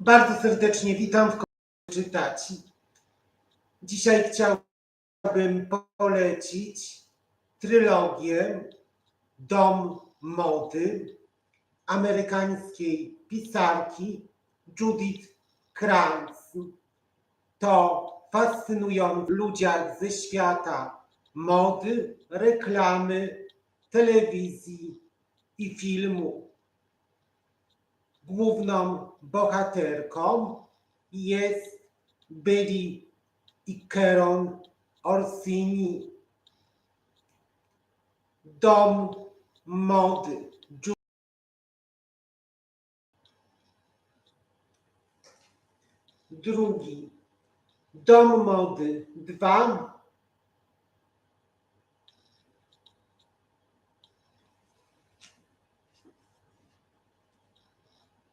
Bardzo serdecznie witam w kolejnej czytaci. Dzisiaj chciałbym polecić trylogię Dom Mody amerykańskiej pisarki Judith Krantz. To fascynujący ludziach ze świata mody, reklamy, telewizji i filmu. Główną bohaterką jest Billy i Keron Orsini. Dom mody. Drugi. Dom mody 2.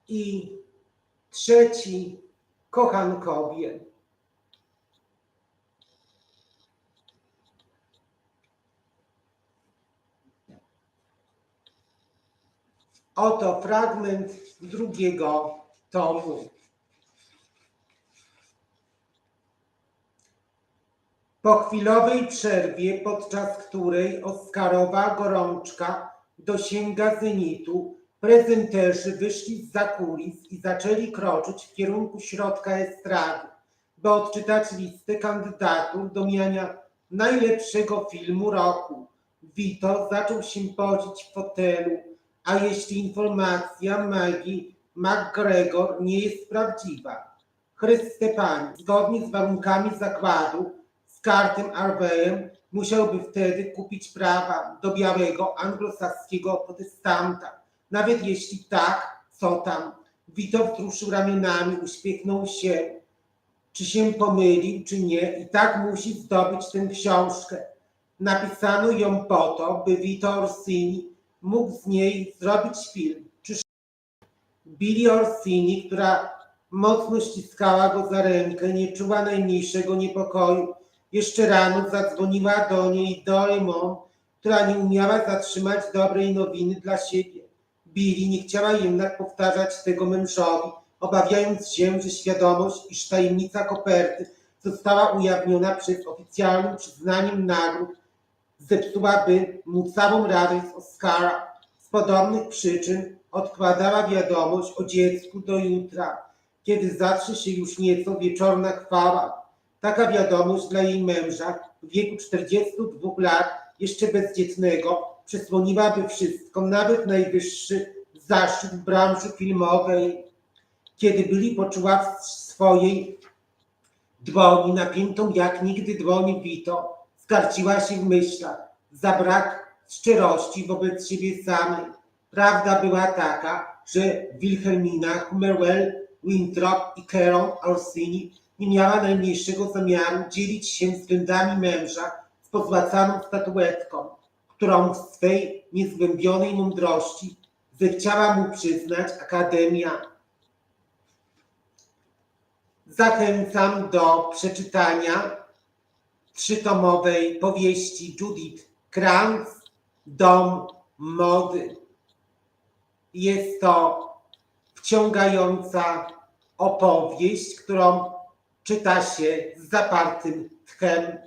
I trzeci kochankowie. Oto fragment drugiego tomu. Po chwilowej przerwie, podczas której Oskarowa gorączka dosięga zenitu, prezenterzy wyszli z kulis i zaczęli kroczyć w kierunku środka estrady, by odczytać listę kandydatów do miania najlepszego filmu roku. Vito zaczął się podzić w fotelu, a jeśli informacja Maggie McGregor nie jest prawdziwa, Chryste Pani, zgodnie z warunkami zakładu, z Kartem Arweyem musiałby wtedy kupić prawa do białego anglosaskiego protestanta. Nawet jeśli tak, co tam? Wito wzruszył ramionami, uśmiechnął się. Czy się pomylił, czy nie, i tak musi zdobyć tę książkę. Napisano ją po to, by Vito Orsini mógł z niej zrobić film. Czy Billy Orsini, która mocno ściskała go za rękę, nie czuła najmniejszego niepokoju. Jeszcze rano zadzwoniła do niej Doraemon, która nie umiała zatrzymać dobrej nowiny dla siebie. Billy nie chciała jednak powtarzać tego mężowi, obawiając się, że świadomość, iż tajemnica koperty została ujawniona przed oficjalnym przyznaniem nagród, zepsułaby mu całą radość z Oscara. Z podobnych przyczyn odkładała wiadomość o dziecku do jutra, kiedy zacznie się już nieco wieczorna chwała. Taka wiadomość dla jej męża w wieku 42 lat, jeszcze bezdzietnego, przesłoniłaby wszystko, nawet najwyższy zaszczyt branży filmowej. Kiedy Billy poczuła w swojej dłoni napiętą jak nigdy dłoń Vito, skarciła się w myślach za brak szczerości wobec siebie samej. Prawda była taka, że Wilhelmina Hummerwell, Winthrop i Caron Orsini nie miała najmniejszego zamiaru dzielić się względami męża z pozłacaną statuetką, którą w swej niezgłębionej mądrości zechciała mu przyznać Akademia. Zachęcam do przeczytania trzytomowej powieści Judith Krantz Dom Mody. Jest to wciągająca opowieść, którą czyta się z zapartym tchem